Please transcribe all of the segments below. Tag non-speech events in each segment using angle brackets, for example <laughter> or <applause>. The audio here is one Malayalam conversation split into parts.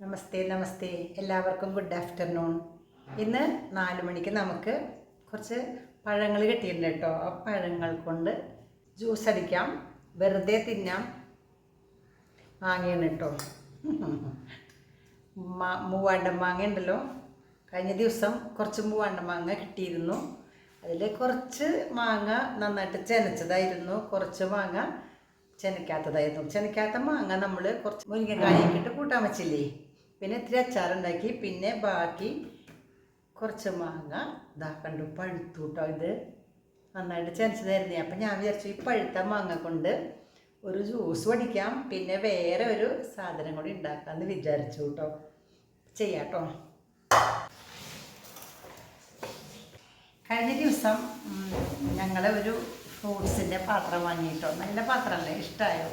നമസ്തേ നമസ്തേ. എല്ലാവർക്കും ഗുഡ് ആഫ്റ്റർനൂൺ ഇന്ന് നാല് മണിക്ക് നമുക്ക് കുറച്ച് പഴങ്ങൾ കിട്ടിയിട്ടുണ്ട് കേട്ടോ. ആ പഴങ്ങൾ കൊണ്ട് ജ്യൂസ് അടിക്കാം. വെറുതെ തിന്നാം. മാങ്ങയാണ് കേട്ടോ. <laughs> മൂവാണ്ട മാങ്ങ ഉണ്ടല്ലോ. കഴിഞ്ഞ ദിവസം കുറച്ച് മൂവാണ്ട മാങ്ങ കിട്ടിയിരുന്നു. അതിൽ കുറച്ച് മാങ്ങ നന്നായിട്ട് ചെനച്ചതായിരുന്നു. കുറച്ച് മാങ്ങ ചെനക്കാത്തതായിരുന്നു ചെനക്കാത്ത മാങ്ങ നമ്മൾ കുറച്ച് മുരിങ്ങക്കായൊക്കെ ഇട്ട് കൂട്ടാൻ വെച്ചില്ലേ? പിന്നെ ഇത്തിരി അച്ചാറുണ്ടാക്കി പിന്നെ ബാക്കി കുറച്ച് മാങ്ങ. ഇതാ കണ്ടു പഴുത്തു കേട്ടോ ഇത്. നന്നായിട്ട് ചെനച്ചതായിരുന്നേ അപ്പം ഞാൻ വിചാരിച്ചു ഈ പഴുത്ത മാങ്ങ കൊണ്ട് ഒരു ജ്യൂസ് പഠിക്കാം പിന്നെ വേറെ ഒരു സാധനം കൂടി ഉണ്ടാക്കാമെന്ന് വിചാരിച്ചു കേട്ടോ ചെയ്യാം കേട്ടോ കഴിഞ്ഞ ദിവസം ഞങ്ങളെ ഒരു ഫ്രൂട്ട്സിന്റെ പാത്രം വാങ്ങിയിട്ടോ. നല്ല പാത്രമല്ലേ ഇഷ്ടമായോ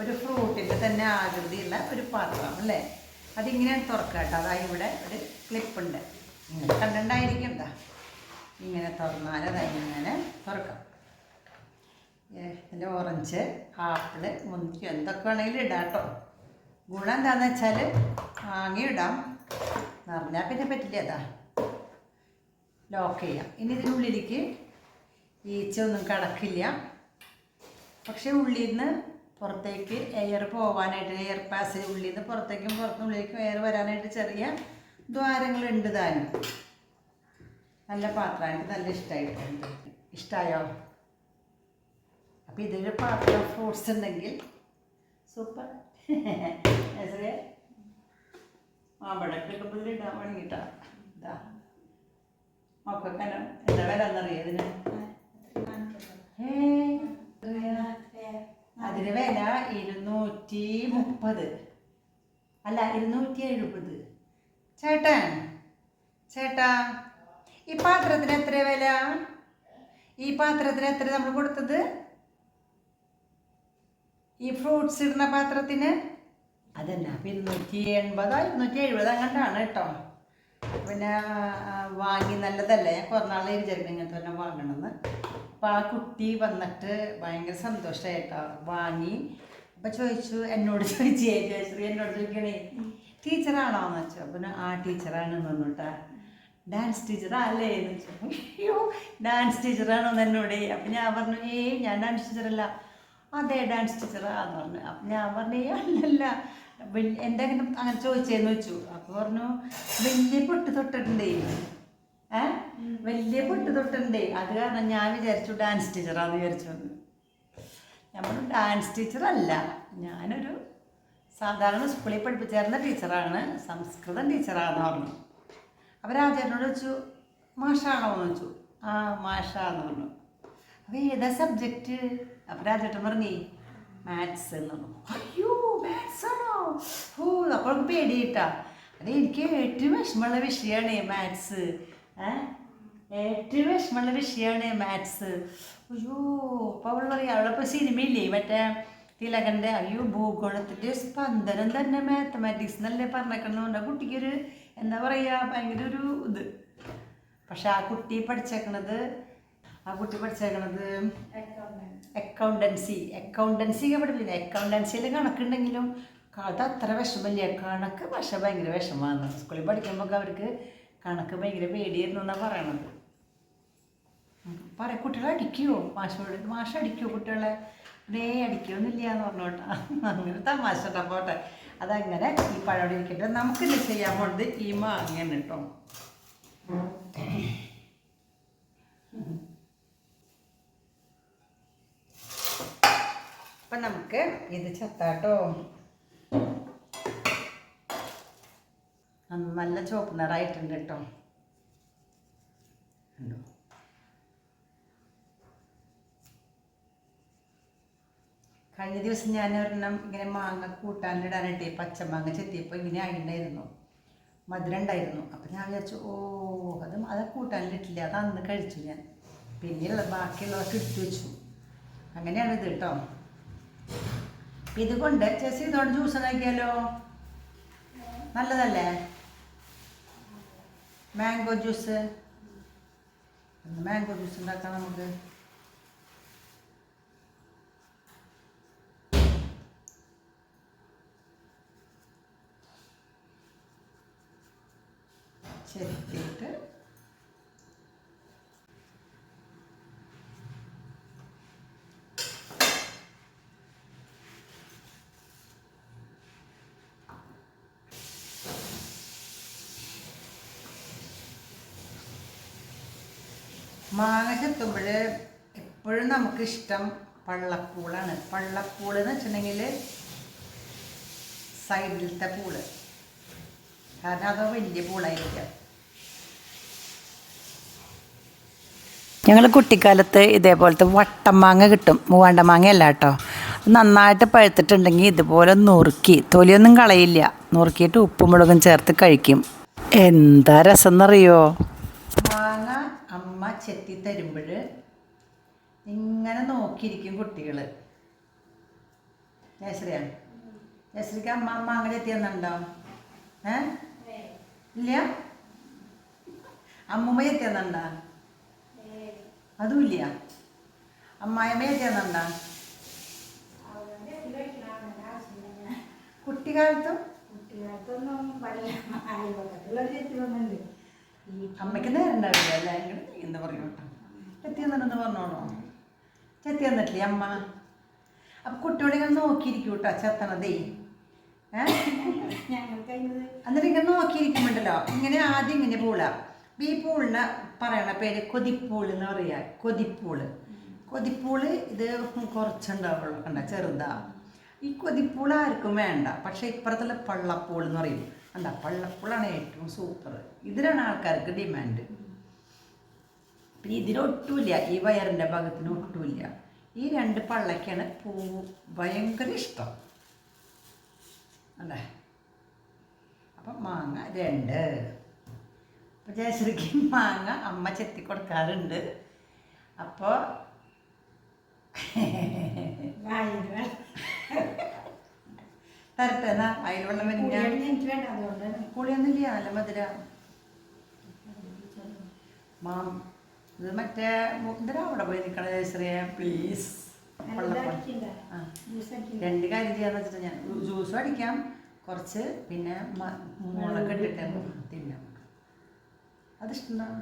ഒരു ഫ്രൂട്ടിന്റെ തന്നെ ആകൃതിയുള്ള ഒരു പാത്രം അല്ലേ? അതിങ്ങനെ തുറക്കുക കേട്ടോ അതായത് ഇവിടെ ഒരു ക്ലിപ്പുണ്ട് എന്താ ഇങ്ങനെ തുറന്നാൽ അതിങ്ങനെ തുറക്കാം. ഇതിന്റെ ഓറഞ്ച് ആപ്പിൾ മുന്തിരി എന്തൊക്കെ വേണമെങ്കിലും ഇടാം കേട്ടോ ഗുണം എന്താണെന്ന് വെച്ചാൽ വാങ്ങിയിടാം നിറഞ്ഞാൽ പിന്നെ പറ്റില്ല അതാ. ലോക്ക് ചെയ്യാം. ഇനി ഇതിനുള്ളിലേക്ക് ഈച്ച ഒന്നും കടക്കില്ല. പക്ഷേ ഉള്ളിൽ നിന്ന് പുറത്തേക്ക് എയർ പോകാനായിട്ട് എയർ പാസ് ഉള്ളിൽ നിന്ന് പുറത്തേക്കും പുറത്തുള്ളിലേക്കും എയർ വരാനായിട്ട് ചെറിയ ദ്വാരങ്ങളുണ്ട് താനും. നല്ല പാത്രമാണ് എനിക്ക് നല്ല ഇഷ്ടമായിട്ടുണ്ട് ഇഷ്ടമായോ അപ്പോൾ ഇതിലൊരു പാത്രം ഫ്രൂട്ട്സ് ഉണ്ടെങ്കിൽ സൂപ്പർ <laughs> മാമ്പഴക്കൊക്കെ പുള്ളി ഇടാൻ വേണ്ടിയിട്ടാ ഇതാ. മക്കൾക്ക് എന്താ വില എന്നറിയോ ഇതിന്? ഏ, അതിന് വില ഇരുന്നൂറ്റി മുപ്പത് അല്ല ഇരുന്നൂറ്റി എഴുപത് ചേട്ടൻ ചേട്ടാ ഈ പാത്രത്തിന് എത്ര വില? ഈ പാത്രത്തിന് എത്ര നമ്മൾ കൊടുത്തത്? ഈ ഫ്രൂട്ട്സ് ഇടുന്ന പാത്രത്തിന്? അതെന്നാ ഇരുന്നൂറ്റി എൺപതോ ഇരുന്നൂറ്റി എഴുപതോ അങ്ങോട്ടാണ് കേട്ടോ. പിന്നെ വാങ്ങി നല്ലതല്ലേ? ഞാൻ കുറേ നാളെ വിചാരിക്കും ഇങ്ങനത്തെ തന്നെ വാങ്ങണമെന്ന്. അപ്പം ആ കുട്ടി വന്നിട്ട് ഭയങ്കര സന്തോഷമായിട്ടോ വാങ്ങി. അപ്പൊ ചോദിച്ചു എന്നോട് ചോദിച്ചു? ജയശ്രീ എന്നോട് ചോദിക്കണേ ടീച്ചറാണോ എന്ന് വെച്ചു അപ്പം ആ ടീച്ചറാണ് പറഞ്ഞിട്ടാ ഡാൻസ് ടീച്ചറാ അല്ലേ? എന്ന് വെച്ചു അയ്യോ ഡാൻസ് ടീച്ചറാണോ എന്നോട്? അപ്പം ഞാൻ പറഞ്ഞു ഏ ഞാൻ ഡാൻസ് ടീച്ചറല്ല അതെ ഡാൻസ് ടീച്ചറാന്ന് പറഞ്ഞു. അപ്പം ഞാൻ പറഞ്ഞു അല്ലല്ല. എന്താ അങ്ങനെ അങ്ങനെ ചോദിച്ചേന്ന് വെച്ചു അപ്പോൾ പറഞ്ഞു വലിയ പൊട്ട് തൊട്ടിട്ടുണ്ടേ. വലിയ പൊട്ട് തൊട്ടുണ്ട് അത് കാരണം ഞാൻ വിചാരിച്ചു ഡാൻസ് ടീച്ചറാന്ന് വിചാരിച്ചു നമ്മൾ ഡാൻസ് ടീച്ചറല്ല ഞാനൊരു സാധാരണ സ്കൂളിൽ പഠിപ്പിച്ചേർന്ന ടീച്ചറാണ് സംസ്കൃതം ടീച്ചറാന്ന് പറഞ്ഞു. രാജേട്ടനോട് വെച്ചു മാഷാണോ എന്ന് വെച്ചു ആ മാഷാന്ന് പറഞ്ഞു. അപ്പോൾ ഏതാ സബ്ജക്റ്റ് അപ്പോൾ രാജേട്ടൻ പറഞ്ഞേ മാത്സ് എന്ന് പറഞ്ഞു. അയ്യോ മാത്സ് ആണോ? ഓ അപ്പോൾ പേടിയിട്ടാ അത് എനിക്ക് ഏറ്റവും വിഷമമുള്ള വിഷയമാണ് മാത്സ് ഏറ്റവും വിഷമമുള്ള വിഷയമാണ് മാത്സ്. അയ്യോ അപ്പോൾ അവൾ പറയാം അവളിപ്പോൾ സിനിമയില്ലേ? മറ്റേ തിലകന്റെ അയ്യോ ഭൂഗോളത്തിന്റെ സ്പന്ദനം തന്നെ മാത്തമാറ്റിക്സ് എന്നല്ലേ പറഞ്ഞേക്കണമെന്നുണ്ട് ആ കുട്ടിക്കൊരു എന്താ പറയുക ഭയങ്കര ഒരു ഇത്. പക്ഷെ ആ കുട്ടി പഠിച്ചേക്കണത് ആ കുട്ടി പഠിച്ചേക്കണത് അക്കൗണ്ടൻസി അക്കൗണ്ടൻസി പഠിപ്പില്ല അക്കൗണ്ടൻസിയിൽ കണക്കുണ്ടെങ്കിലും അത് അത്ര വിഷമമില്ല. കണക്ക് പക്ഷെ ഭയങ്കര വിഷമമാണ്. സ്കൂളിൽ പഠിക്കുമ്പോൾ അവർക്ക് കണക്ക് ഭയങ്കര പേടിയായിരുന്നു എന്നാണ് പറയണത്. പറ കുട്ടികളെ അടിക്കുമോ മാഷോട് മാഷ അടിക്കുമോ കുട്ടികളെ? ഡേ അടിക്കുമൊന്നുമില്ല എന്ന് പറഞ്ഞോട്ടാ അങ്ങനെ തമാശ പോട്ടെ. അതങ്ങനെ ഈ പഴം ഇരിക്കട്ടെ. നമുക്കിത് ചെയ്യാൻ പോണത് ഈ മാങ്ങയാണ് കേട്ടോ. അപ്പം നമുക്ക് ഇത് ചത്താട്ടോ. നല്ല ചുവപ്പ് നിറായിട്ടുണ്ട് കേട്ടോ. കഴിഞ്ഞ ദിവസം ഞാൻ ഒരെണ്ണം ഇങ്ങനെ മാങ്ങ കൂട്ടാനിടാനായിട്ട് പച്ചമാങ്ങ ചെത്തിയപ്പോൾ ഇങ്ങനെ ആയിട്ടുണ്ടായിരുന്നു മധുരം ഉണ്ടായിരുന്നു. അപ്പം ഞാൻ വിചാരിച്ചു ഓ അത് അത് കൂട്ടാനിട്ടില്ല അത് അന്ന് കഴിച്ചു ഞാൻ. പിന്നെയുള്ള ബാക്കിയുള്ളതൊക്കെ എടുത്തു വെച്ചു. അങ്ങനെയാണ് ഇത് കേട്ടോ. ഇതുകൊണ്ട് ചേച്ചി ഇതോടെ ജ്യൂസ് ഉണ്ടാക്കിയാലോ നല്ലതല്ലേ? ಮ್ಯಾಂಗೋ ಜ್ಯೂಸ್ ಮ್ಯಾಂಗೋ ಜ್ಯೂಸ್ ഉണ്ടാക്കാം നമുക്ക് ശരി ഇട്ട് മാങ്ങ എപ്പോഴും നമുക്കിഷ്ടം പള്ളപ്പൂളാണ്. പള്ളപ്പൂൾ എന്ന് വെച്ചിട്ടുണ്ടെങ്കിൽ സൈഡിലത്തെ പൂൾ. കാരണം അത് വലിയ പൂളായിരിക്കാം. ഞങ്ങൾ കുട്ടിക്കാലത്ത് ഇതേപോലത്തെ വട്ടമാങ്ങ കിട്ടും. മൂവാണ്ട മാങ്ങ അല്ല കേട്ടോ നന്നായിട്ട് പഴുത്തിട്ടുണ്ടെങ്കിൽ ഇതുപോലെ നുറുക്കി തൊലിയൊന്നും കളയില്ല. നുറുക്കിയിട്ട് ഉപ്പും മുളകും ചേർത്ത് കഴിക്കും. എന്താ രസം എന്നറിയോ ചെത്തി തരുമ്പോൾ ഇങ്ങനെ നോക്കിയിരിക്കും കുട്ടികൾ ജയശ്രീയാ ജയശ്രീക്ക് അമ്മ അമ്മ അങ്ങനെ തന്നുണ്ടോ ഏ? ഇല്ല? അമ്മൂമ്മ എത്തിയെന്നുണ്ടോ അതുമില്ല. അമ്മായിമ്മ എത്തിയെന്നുണ്ടോ കുട്ടിക്കാലത്തും? കുട്ടിക്കാലത്തൊന്നും അയൽവക്കത്തുള്ള ചെത്തിയൊന്നുണ്ട് ഈ അമ്മയ്ക്ക് നേരം എല്ലാവരും ഇങ്ങനെ എന്താ പറയും കേട്ടോ. ചെത്തി തന്നിട്ടെന്ന് പറഞ്ഞോളൂ. ചെത്തി തന്നിട്ടില്ലേ അമ്മ? അപ്പൊ കുട്ടികളെ ഇങ്ങനെ നോക്കിയിരിക്കും കേട്ടോ ചെത്തണതേ. എന്നിട്ട് ഇങ്ങനെ നോക്കിയിരിക്കുമ്പോണ്ടല്ലോ. ഇങ്ങനെ ആദ്യം ഇങ്ങനെ പൂള. അപ്പൊ ഈ പൂളിന് പറയണ പേര് കൊതിപ്പൂൾ എന്ന് പറയാ. കൊതിപ്പൂൾ കൊതിപ്പൂൾ ഇത് കുറച്ചുണ്ടാവുള്ളൂ. കണ്ട? ചെറുതാ. ഈ കൊതിപ്പൂൾ ആർക്കും വേണ്ട. പക്ഷെ ഇപ്പുറത്തുള്ള പള്ളപ്പൂൾ എന്ന് പറയും. കണ്ട പള്ളപ്പുളാണ് ഏറ്റവും സൂപ്പർ ഇതിലാണ് ആൾക്കാർക്ക് ഡിമാൻഡ് പിന്നെ ഇതിനൊട്ടുമില്ല ഈ വയറിന്റെ ഭാഗത്തിന് ഒട്ടുമില്ല. ഈ രണ്ട് പള്ളക്കാണ് പൂ ഭയങ്കര ഇഷ്ടം. അല്ലേ? അപ്പം മാങ്ങ രണ്ട്. അപ്പം ജയശ്രീക്ക് മാങ്ങ അമ്മ ചെത്തി കൊടുക്കാറുണ്ട്. അപ്പോൾ തരട്ടെ എന്നാ? അതിലുള്ള മെനിഞ്ഞ എനിക്ക് വേണ്ട അതുകൊണ്ടാണ് പുളിയൊന്നുമില്ല നല്ല മധുര. മാം ഇത് മറ്റേ എന്തിനാ അവിടെ പോയി നിൽക്കണേ ജയശ്രീയെ പ്ലീസ് രണ്ട് കാര്യം ചെയ്യാന്ന് വെച്ചിട്ട് ഞാൻ ജ്യൂസും അടിക്കാം. കുറച്ച് പിന്നെ മുളക് ഇട്ടിട്ട് തിന്നാം. അതിഷ്ടമാണ്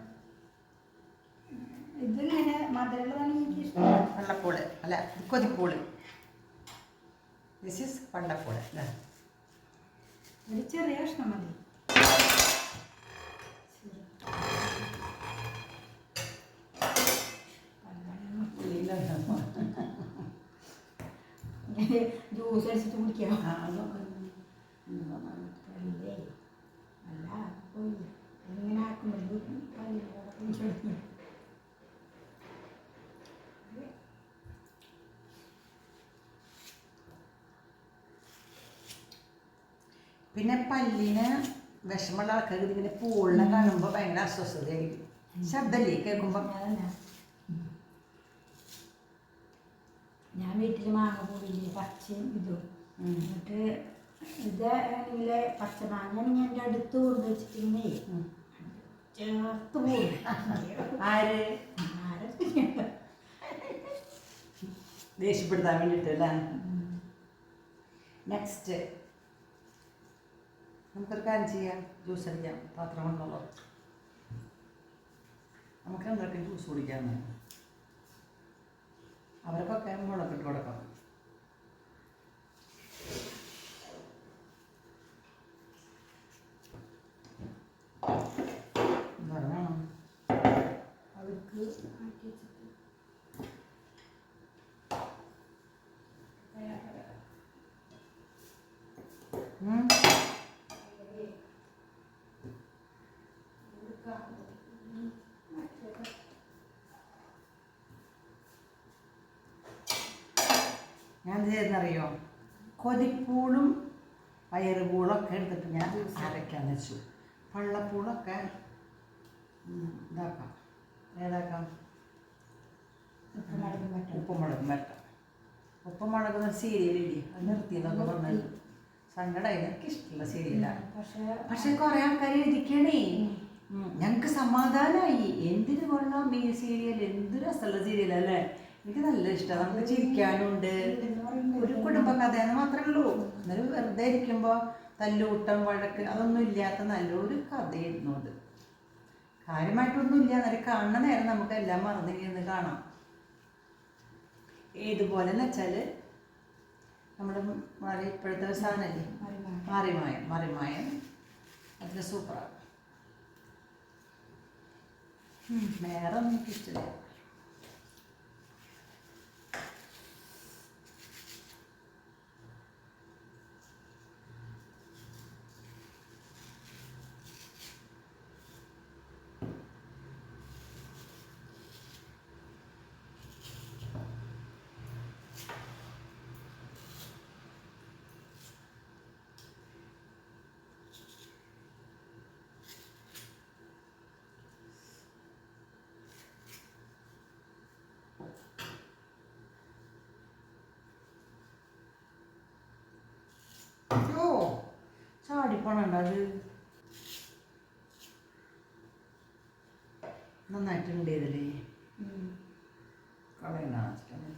ഇതിങ്ങനെ മധുരമുള്ളതാണ് എനിക്ക് ഇഷ്ടം. പള്ളപ്പൂൾ അല്ല കൊതിപ്പൂൾ. ദിസ് ഈസ് പള്ളപ്പൂൾ ഒരു ചെറിയ കഷ്ണം മതി. ജ്യൂസ് അടിച്ചിട്ട് കുടിക്കാം. അല്ലേ ഇങ്ങനെ ആക്കുമ്പോൾ പിന്നെ പല്ലിന് വിഷമുള്ള ആൾക്കാർ ഇതിങ്ങനെ പൂളിനെ കാണുമ്പോൾ ഭയങ്കര അസ്വസ്ഥതയായിരിക്കും. ശബ്ദമല്ലേ കേൾക്കുമ്പോൾ ഞാൻ. വീട്ടിൽ മാങ്ങ പോയില്ലേ പച്ചയും ഇതും. എന്നിട്ട് ഇത് ആണെങ്കിൽ പച്ച മാങ്ങ ഞാൻ എന്റെ അടുത്ത് കൊണ്ട് വെച്ചിട്ടുണ്ടേ ചേർത്ത് പോകും ആര്? ദേഷ്യപ്പെടുത്താൻ വേണ്ടിയിട്ടല്ലേ നെക്സ്റ്റ് നമുക്കൊരു കാര്യം ചെയ്യാം. ജ്യൂസ് അടിക്കാം. പാത്രം കൊണ്ടുള്ളത് നമുക്ക് എന്തൊക്കെ ജ്യൂസ് കുടിക്കാമെന്ന് അവർക്കൊക്കെ മുളകിട്ട് കൊടുക്കാം. ഞാൻ എന്ത് ചെയ്തെന്നറിയോ കൊതിപ്പൂളും പയറുപൂളും ഒക്കെ എടുത്തിട്ട് ഞാൻ അരയ്ക്കാന്ന് വെച്ചു. പള്ളപ്പൂളൊക്കെ ഇതാക്കാം. ഏതാക്കാം? ഉപ്പും മുളകും പറ്റും ഉപ്പുമുളകും വരട്ടാം ഉപ്പുമുളകുന്ന സീരിയലില്ലേ? അത് നിർത്തിയെന്നൊക്കെ പറഞ്ഞത്. സങ്കടമായി എനിക്ക് ഇഷ്ടമുള്ള സീരിയലാണ് പക്ഷേ പക്ഷെ കുറെ ആൾക്കാർ എഴുതിക്കണേ. ഞങ്ങൾക്ക് സമാധാനമായി എന്തിനു കൊള്ളാം ഈ സീരിയൽ? എന്ത് രസമുള്ള സീരിയൽ അല്ലേ എനിക്ക് നല്ല ഇഷ്ടമാണ് നമുക്ക് ചിരിക്കാനുണ്ട്. ഒരു കുടുംബ കഥയെന്ന് മാത്രമേ ഉള്ളൂ. എന്നാലും വെറുതെ ഇരിക്കുമ്പോൾ തല്ലൂട്ടം വഴക്ക് അതൊന്നും ഇല്ലാത്ത നല്ലൊരു കഥയായിരുന്നു അത്. കാര്യമായിട്ടൊന്നും ഇല്ല. എന്നാലും കാണുന്ന നേരം നമുക്ക് എല്ലാം മറന്നിരുന്ന് കാണാം. ഏതുപോലെ എന്ന് വെച്ചാൽ നമ്മുടെ മാറി ഇപ്പോഴത്തെ ഒരു സാധനമല്ലേ മറിമായ മാറിമായം അതിൽ സൂപ്പറാണ് വേറെ ഒന്നും എനിക്ക് ചാടിപ്പോണുണ്ടോ അത് നന്നായിട്ടുണ്ട് ഇതില് ഉം. കളയണ്ട വെച്ചിട്ട്.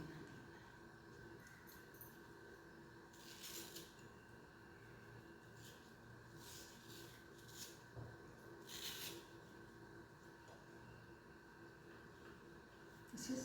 This is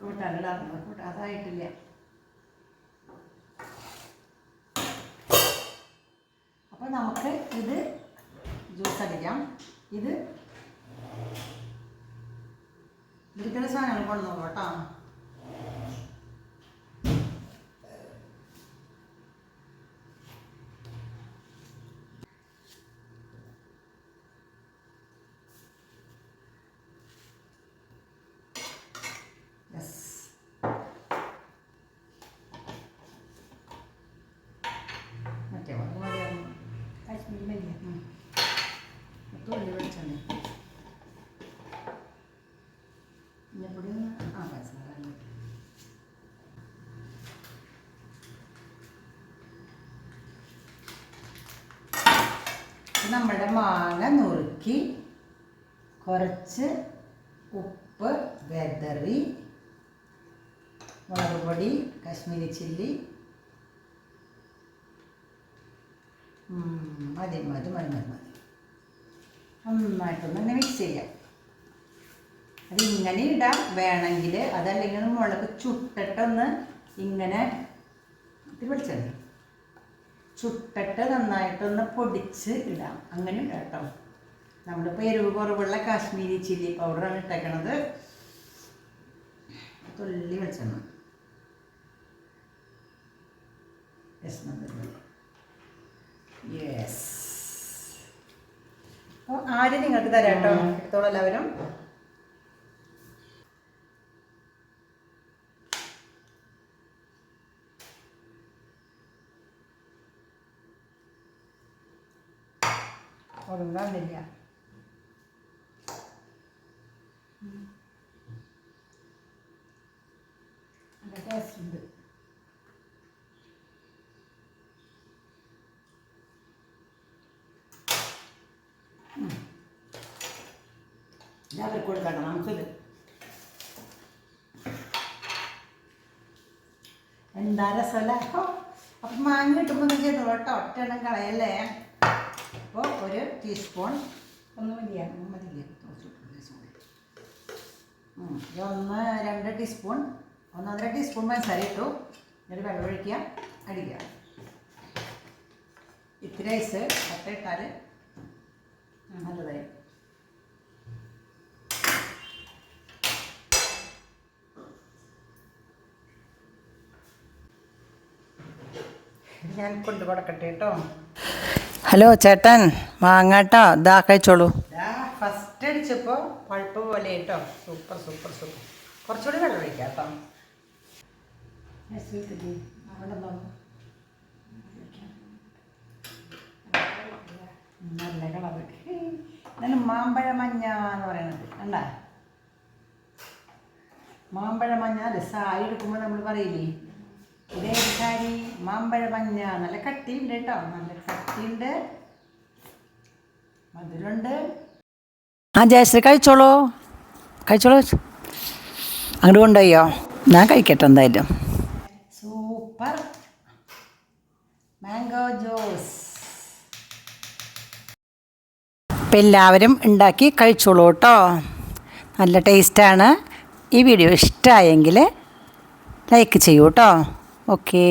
കൂട്ടാനുള്ള കൂട്ട അതായിട്ടില്ല. അപ്പോൾ നമുക്ക് ഇത് ജ്യൂസ് അടിക്കാം. ഇത് ഇരിക്കുന്ന സാധനങ്ങൾ കൊണ്ടുവന്നു കേട്ടോ യെസ് മറ്റേ വളരെ മതിയാകും കാശ്മീരി മല്ലിയ. തുള്ളി വെളിച്ചെണ്ണ ആ നമ്മുടെ മാങ്ങ നുറുക്കി കുറച്ച് ഉപ്പ് വെതറി മുളക് പൊടി കാശ്മീരി ചില്ലി. മതി മതി മതി മതി. നന്നായിട്ടൊന്ന് മിക്സ് ചെയ്യാം. അത് ഇങ്ങനെ ഇടാം. വേണമെങ്കിൽ അതല്ലെങ്കിൽ മുളക് ചുട്ടിട്ടൊന്ന് ഇങ്ങനെ ഇത് ചുട്ടിട്ട് നന്നായിട്ടൊന്ന് പൊടിച്ച് ഇടാം. അങ്ങനെ കേട്ടോ. നമ്മളിപ്പോൾ എരിവ് കുറവുള്ള കാശ്മീരി ചില്ലി പൗഡറാണ് ഇട്ടേക്കണത്. തുള്ളി വെളിച്ചെണ്ണ. യെസ് യെസ് അപ്പോൾ ആദ്യം നിങ്ങൾക്ക് തരാം കേട്ടോ എടുത്തോളൂ എല്ലാവരും. ഒടുങ്ങാന്നില്ല നല്ല ടേസ്റ്റ് ഉണ്ട്. അവർക്ക് കൊടുക്കണ്ട നമുക്കിത്. എന്താ രസമല്ല? അപ്പോൾ അപ്പം മാങ്ങ കിട്ടുമ്പോൾ ഒന്ന് ചെയ്തോളൂ കേട്ടോ ഒറ്റ കളയല്ലേ? അപ്പോൾ ഒരു ടീസ്പൂൺ ഒന്ന് മതിയാണ് മതിയില്ലേ ഒന്ന് രണ്ട് ടീസ്പൂൺ ഒന്നൊന്നര ടീസ്പൂൺ പഞ്ചസാര ഇട്ടു. എന്നിട്ട് വെള്ളമൊഴിക്കുക അടിക്കുക. ഇത്തിരി ഐസ് കട്ട ഇട്ടാൽ നല്ലതായി ഞാൻ കൊണ്ടു കൊടുക്കട്ടെ കേട്ടോ ഹലോ ചേട്ടൻ വാങ്ങാട്ടോ ഇതാ കഴിച്ചോളൂ. ഫസ്റ്റ് അടിച്ചപ്പോൾ പഴുപ്പ് പോലെ കേട്ടോ സൂപ്പർ സൂപ്പർ സൂപ്പർ. കുറച്ചുകൂടി വെള്ളം ഒഴിക്കാം കേട്ടോ നല്ല കളർ മാമ്പഴ മഞ്ഞ എന്ന് പറയുന്നത്. കണ്ടാ? മാമ്പഴ മഞ്ഞ അത് സാരി എടുക്കുമ്പോൾ നമ്മൾ പറയില്ലേ? ഇതേ സാരി മാമ്പഴ മഞ്ഞ. നല്ല കട്ടിയുണ്ട് കേട്ടോ. നല്ല കട്ടിയുണ്ട്. മധുരമുണ്ട്. ആ ജയശ്രീ കഴിച്ചോളൂ. കഴിച്ചോളൂ. അങ്ങോട്ട് കൊണ്ടുപോയോ? ഞാൻ കഴിക്കട്ടെ എന്തായാലും. സൂപ്പർ. Mango juice. അപ്പം എല്ലാവരും ഉണ്ടാക്കി കഴിച്ചോളൂ കേട്ടോ. നല്ല ടേസ്റ്റാണ്. ഈ വീഡിയോ ഇഷ്ടമായെങ്കിൽ ലൈക്ക് ചെയ്യൂ കേട്ടോ. ഓക്കേ